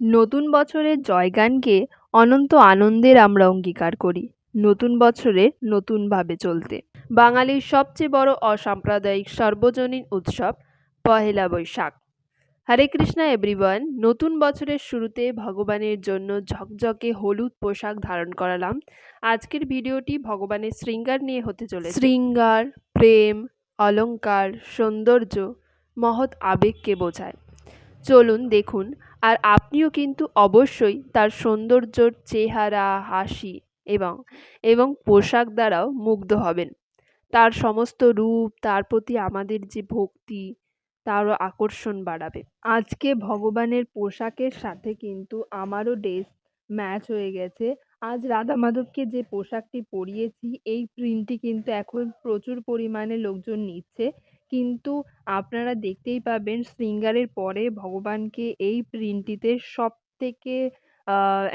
নতুন বছরের জয়গানকে অনন্ত আনন্দের আমরা অঙ্গীকার করি, নতুন বছরে নতুনভাবে চলতে। বাঙালির সবচেয়ে বড় অসাম্প্রদায়িক সর্বজনীন উৎসব পহেলা বৈশাখ। হরে কৃষ্ণা এভরিওয়ান নতুন বছরের শুরুতে ভগবানের জন্য ঝকঝকে হলুদ পোশাক ধারণ করালাম। আজকের ভিডিওটি ভগবানের শৃঙ্গার নিয়ে হতে চলে শৃঙ্গার, প্রেম, অলঙ্কার, সৌন্দর্য, মহৎ আবেগকে বোঝায়। চলুন দেখুন আর আপনিও কিন্তু অবশ্যই তার সৌন্দর্যর চেহারা, হাসি এবং এবং পোশাক দ্বারাও মুগ্ধ হবেন। তার সমস্ত রূপ, তার প্রতি আমাদের যে ভক্তি, তারও আকর্ষণ বাড়াবে। আজকে ভগবানের পোশাকের সাথে কিন্তু আমারও ড্রেস ম্যাচ হয়ে গেছে। আজ রাধা মাধবকে যে পোশাকটি পরিয়েছি, এই প্রিন্টটি কিন্তু এখন প্রচুর পরিমাণে লোকজন নিচ্ছে। কিন্তু আপনারা দেখতেই পাবেন শৃঙ্গারের পরে ভগবানকে এই প্রিন্টটিতে সব থেকে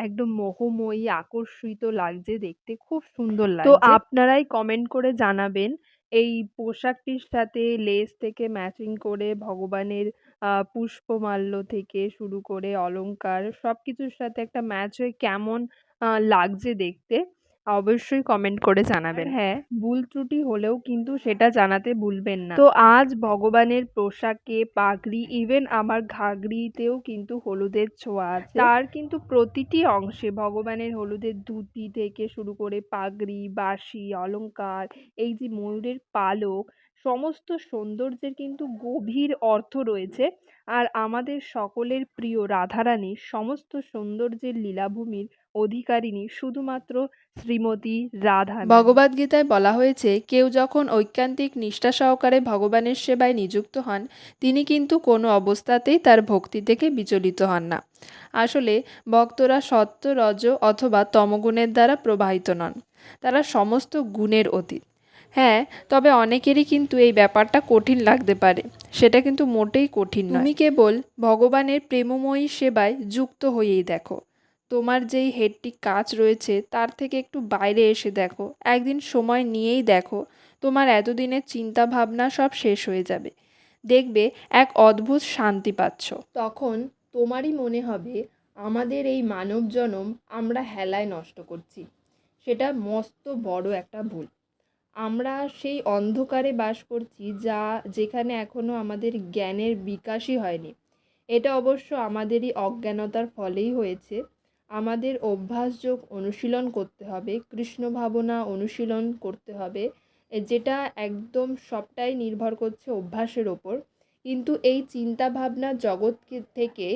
একদম মোহময়ী আকর্ষিত লাগছে দেখতে। খুব সুন্দর লাগছে। তো আপনারাই কমেন্ট করে জানাবেন এই পোশাকটির সাথে লেস থেকে ম্যাচিং করে ভগবানের পুষ্পমাল্য থেকে শুরু করে অলংকার সব কিছুর সাথে একটা ম্যাচ হয়ে কেমন লাগছে দেখতে। অবশ্যই কমেন্ট করে জানাবেন। হ্যাঁ ভুল ত্রুটি হলেও কিন্তু সেটা জানাতে ভুলবেন না। তো আজ ভগবানের পোশাকে পাগড়ি ইভেন আমার ঘাগড়িতেও কিন্তু হলুদের ছোঁয়া আছে। তার কিন্তু প্রতিটি অংশে ভগবানের হলুদের ধুতি থেকে শুরু করে পাগড়ি বাঁশি অলংকার এই যে ময়ূরের পালক সমস্ত সৌন্দর্যের কিন্তু গভীর অর্থ রয়েছে। আর আমাদের সকলের প্রিয় রাধারানীর সমস্ত সৌন্দর্যের লীলাভূমির অধিকারিণী শুধুমাত্র শ্রীমতী রাধা ভগবদ্গীতায় বলা হয়েছে কেউ যখন ঐকান্তিক নিষ্ঠা সহকারে ভগবানের সেবায় নিযুক্ত হন তিনি কিন্তু কোনো অবস্থাতেই তার ভক্তি থেকে বিচলিত হন না। আসলে ভক্তরা সত্য রজ অথবা তমগুণের দ্বারা প্রবাহিত নন। তারা সমস্ত গুণের অতীত। হ্যাঁ তবে অনেকেরই কিন্তু এই ব্যাপারটা কঠিন লাগতে পারে। সেটা কিন্তু মোটেই কঠিন নয়। তুমি কেবল ভগবানের প্রেমময়ী সেবায় যুক্ত হয়েই দেখো। তোমার যেই হেডটি কাজ রয়েছে, তার থেকে একটু বাইরে এসে দেখো। একদিন সময় নিয়েই দেখো, তোমার এতদিনের চিন্তা ভাবনা সব শেষ হয়ে যাবে। দেখবে এক অদ্ভুত শান্তি পাচ্ছ। তখন তোমারই মনে হবে, আমাদের এই মানব জনম আমরা হেলায় নষ্ট করছি। সেটা মস্ত বড় একটা ভুল। আমরা সেই অন্ধকারে বাস করছি যা যেখানে এখনও আমাদের জ্ঞানের বিকাশই হয়নি। এটা অবশ্য আমাদেরই অজ্ঞানতার ফলেই হয়েছে। আমাদের অভ্যাসযোগ অনুশীলন করতে হবে, কৃষ্ণ ভাবনা অনুশীলন করতে হবে যেটা একদম সবটাই নির্ভর করছে অভ্যাসের ওপর। কিন্তু এই চিন্তা ভাবনার জগৎকে থেকে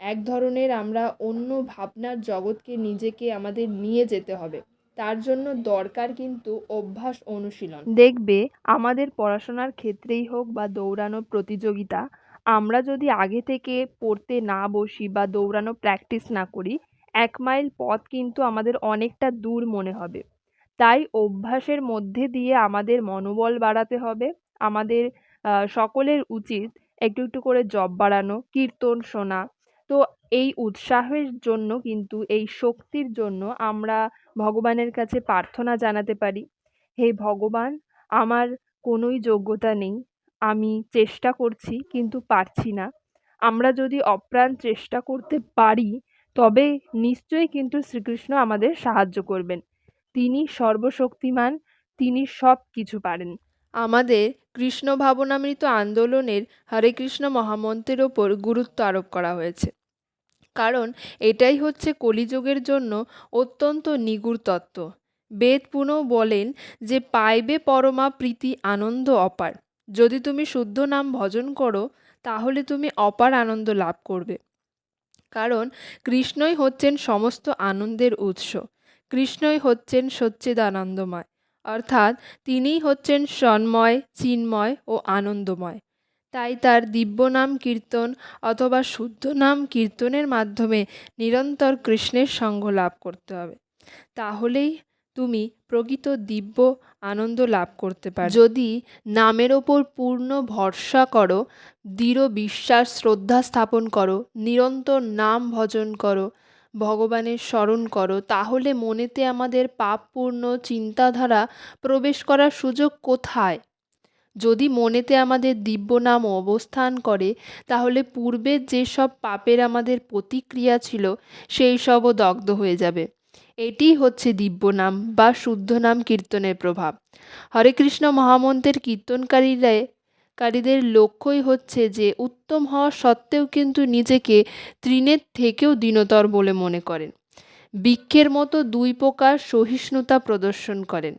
এক ধরনের আমরা অন্য ভাবনার জগৎকে নিজেকে আমাদের নিয়ে যেতে হবে। তার জন্য দরকার কিন্তু অভ্যাস অনুশীলন। দেখবে, আমাদের পড়াশোনার ক্ষেত্রেই হোক বা দৌড়ানো প্রতিযোগিতা, আমরা যদি আগে থেকে পড়তে না বসি বা দৌড়ানো প্র্যাকটিস না করি এক মাইল পথ কিন্তু আমাদের অনেকটা দূর মনে হবে। তাই অভ্যাসের মধ্যে দিয়ে আমাদের মনোবল বাড়াতে হবে। আমাদের সকলের উচিত একটু একটু করে জপ বাড়ানো, কীর্তন শোনা। তো এই উৎসাহের জন্য কিন্তু, এই শক্তির জন্য আমরা ভগবানের কাছে প্রার্থনা জানাতে পারি, হে ভগবান, আমার কোনোই যোগ্যতা নেই, আমি চেষ্টা করছি কিন্তু পারছি না। আমরা যদি অপ্রাণ চেষ্টা করতে পারি তবে নিশ্চয়ই কিন্তু শ্রীকৃষ্ণ আমাদের সাহায্য করবেন। তিনি সর্বশক্তিমান, তিনি সব কিছু পারেন। আমাদের কৃষ্ণ ভাবনামৃত আন্দোলনের হরে কৃষ্ণ মহামন্ত্রের ওপর গুরুত্ব আরোপ করা হয়েছে। কারণ এটাই হচ্ছে কলিযুগের জন্য অত্যন্ত নিগুড় তত্ত্ব। বেদ পুনঃ বলেন যে, পাইবে পরমা প্রীতি আনন্দ অপার। যদি তুমি শুদ্ধ নাম ভজন করো, তাহলে তুমি অপার আনন্দ লাভ করবে। কারণ কৃষ্ণই হচ্ছেন সমস্ত আনন্দের উৎস। কৃষ্ণই হচ্ছেন সচ্চিদানন্দময়, অর্থাৎ তিনিই হচ্ছেন সন্ময়, চিন্ময় ও আনন্দময়। তাই তার দিব্য নাম কীর্তন অথবা শুদ্ধ নাম কীর্তনের মাধ্যমে নিরন্তর কৃষ্ণের সঙ্গ লাভ করতে হবে। তাহলেই তুমি প্রকৃত দিব্য আনন্দ লাভ করতে পারো। যদি নামের ওপর পূর্ণ ভরসা করো, দৃঢ় বিশ্বাস, শ্রদ্ধা স্থাপন করো, নিরন্তর নাম ভজন করো, ভগবানের স্মরণ করো, তাহলে মনেতে আমাদের পাপপূর্ণ চিন্তাধারা প্রবেশ করার সুযোগ কোথায়? যদি মনেতে আমাদের দিব্য নাম অবস্থান করে, তাহলে পূর্বের যেসব পাপের আমাদের প্রতিক্রিয়া ছিল, সেই সবও দগ্ধ হয়ে যাবে। এটিই হচ্ছে দিব্য নাম বা শুদ্ধ নাম কীর্তনের প্রভাব। হরে কৃষ্ণ মহামন্ত্রের কীর্তনকারীরা, কারীদের লক্ষ্যই হচ্ছে যে উত্তম হওয়া সত্ত্বেও কিন্তু নিজেকে তৃণের থেকেও দীনতর বলে মনে করেন। বৃক্ষের মতো দুই প্রকার সহিষ্ণুতা প্রদর্শন করেন।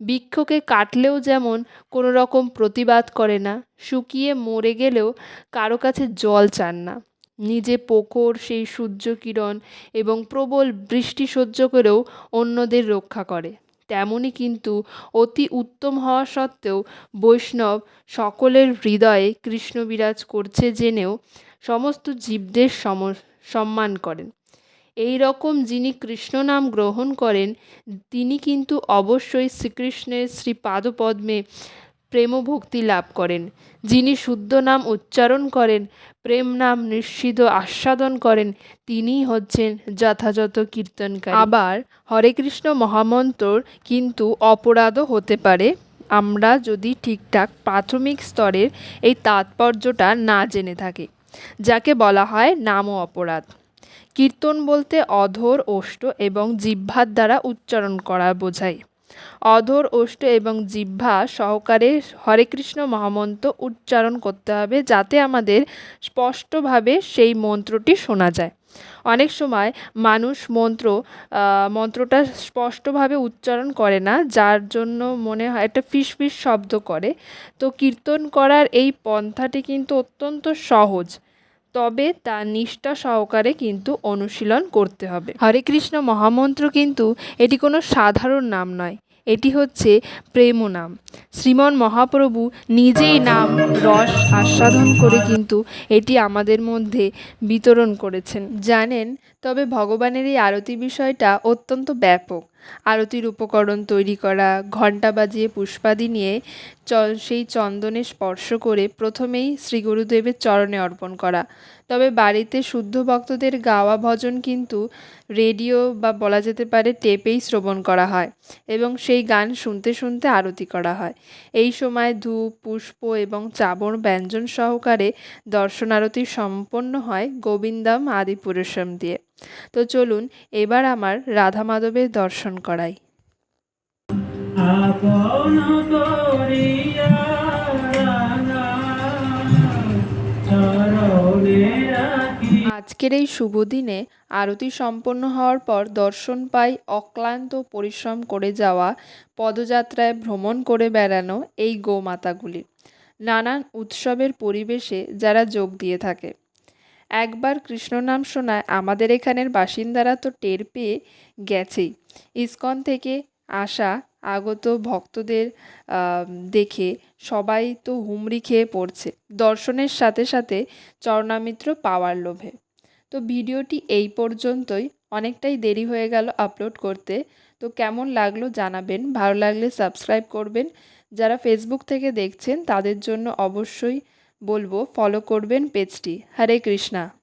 বৃক্ষকে কাটলেও যেমন কোনো রকম প্রতিবাদ করে না, শুকিয়ে মরে গেলেও কারও কাছে জল চান না। নিজে প্রখর সেই সূর্যকিরণ এবং প্রবল বৃষ্টি সহ্য করেও অন্যদের রক্ষা করে। তেমনই কিন্তু অতি উত্তম হওয়া সত্ত্বেও বৈষ্ণব সকলের হৃদয়ে কৃষ্ণ বিরাজ করছে জেনেও সমস্ত জীবদের সম, সম্মান করেন। এই রকম যিনি কৃষ্ণ নাম গ্রহণ করেন, তিনি কিন্তু অবশ্যই শ্রীকৃষ্ণের শ্রীপাদপদ্মে প্রেম ভক্তি লাভ করেন। যিনি শুদ্ধ নাম উচ্চারণ করেন, প্রেম নাম নিশ্চিত আস্বাদন করেন, তিনিই হচ্ছেন যথাযথ কীর্তনকারী। আবার হরে কৃষ্ণ মহামন্ত্রর কিন্তু অপরাধও হতে পারে। আমরা যদি ঠিকঠাক প্রাথমিক স্তরের এই তাৎপর্যটা না জেনে থাকি, যাকে বলা হয় নাম ও অপরাধ। কীর্তন বলতে অধর ওষ্ঠ এবং জিহ্বার দ্বারা উচ্চারণ করা বোঝায়। অধর ওষ্ঠ এবং জিহ্বা সহকারে হরে কৃষ্ণ মহামন্ত্র উচ্চারণ করতে হবে যাতে আমাদের স্পষ্টভাবে সেই মন্ত্রটি শোনা যায়। অনেক সময় মানুষ মন্ত্র মন্ত্রটা স্পষ্টভাবে উচ্চারণ করে না, যার জন্য মনে হয় একটা ফিস ফিস শব্দ করে। তো কীর্তন করার এই পন্থাটি কিন্তু অত্যন্ত সহজ, তবে তা নিষ্ঠা সহকারে কিন্তু অনুশীলন করতে হবে। হরে কৃষ্ণ মহামন্ত্র কিন্তু এটি কোনো সাধারণ নাম নয় এটি হচ্ছে প্রেম নাম। শ্রীমন মহাপ্রভু নিজেই নাম, রস আস্বাদন করে কিন্তু এটি আমাদের মধ্যে বিতরণ করেছেন। জানেন, তবে ভগবানের এই আরতি বিষয়টা অত্যন্ত ব্যাপক। আরতির উপকরণ তৈরি করা, ঘণ্টা বাজিয়ে পুষ্পাদি নিয়ে সেই চন্দনে স্পর্শ করে প্রথমেই শ্রী গুরুদেবের চরণে অর্পণ করা। তবে বাড়িতে শুদ্ধ ভক্তদের গাওয়া ভজন কিন্তু রেডিও বা বলা যেতে পারে টেপেই শ্রবণ করা হয় এবং সেই গান শুনতে শুনতে আরতি করা হয়। এই সময় ধূপ, পুষ্প এবং চাবর ব্যঞ্জন সহকারে দর্শন আরতি সম্পন্ন হয় গোবিন্দম আদি পুরুষম দিয়ে। তো চলুন এবার আমার রাধা মাধবের দর্শন করাই। আপন করিয়া আজকের এই শুভ দিনে আরতি সম্পন্ন হওয়ার পর দর্শন পাই অক্লান্ত পরিশ্রম করে যাওয়া পদযাত্রায় ভ্রমণ করে বেড়ানো এই গোমাতাগুলি। নানান উৎসবের পরিবেশে যারা যোগ দিয়ে থাকে। একবার কৃষ্ণ নাম শোনায়, আমাদের এখানের বাসিন্দারা তো টের পেয়ে গেছেই। ইস্কন থেকে আসা আগত ভক্তদের দেখে সবাই তো হুমড়ি খেয়ে পড়ছে। দর্শনের সাথে সাথে চরণামিত্র পাওয়ার লোভে। তো ভিডিওটি এই পর্যন্তই। অনেকটাই দেরি হয়ে গেল আপলোড করতে। তো কেমন লাগল জানাবেন। ভালো লাগলে সাবস্ক্রাইব করবেন। যারা ফেসবুক থেকে দেখছেন, তাদের জন্য অবশ্যই বলব ফলো করবেন পেজটি হরে কৃষ্ণা।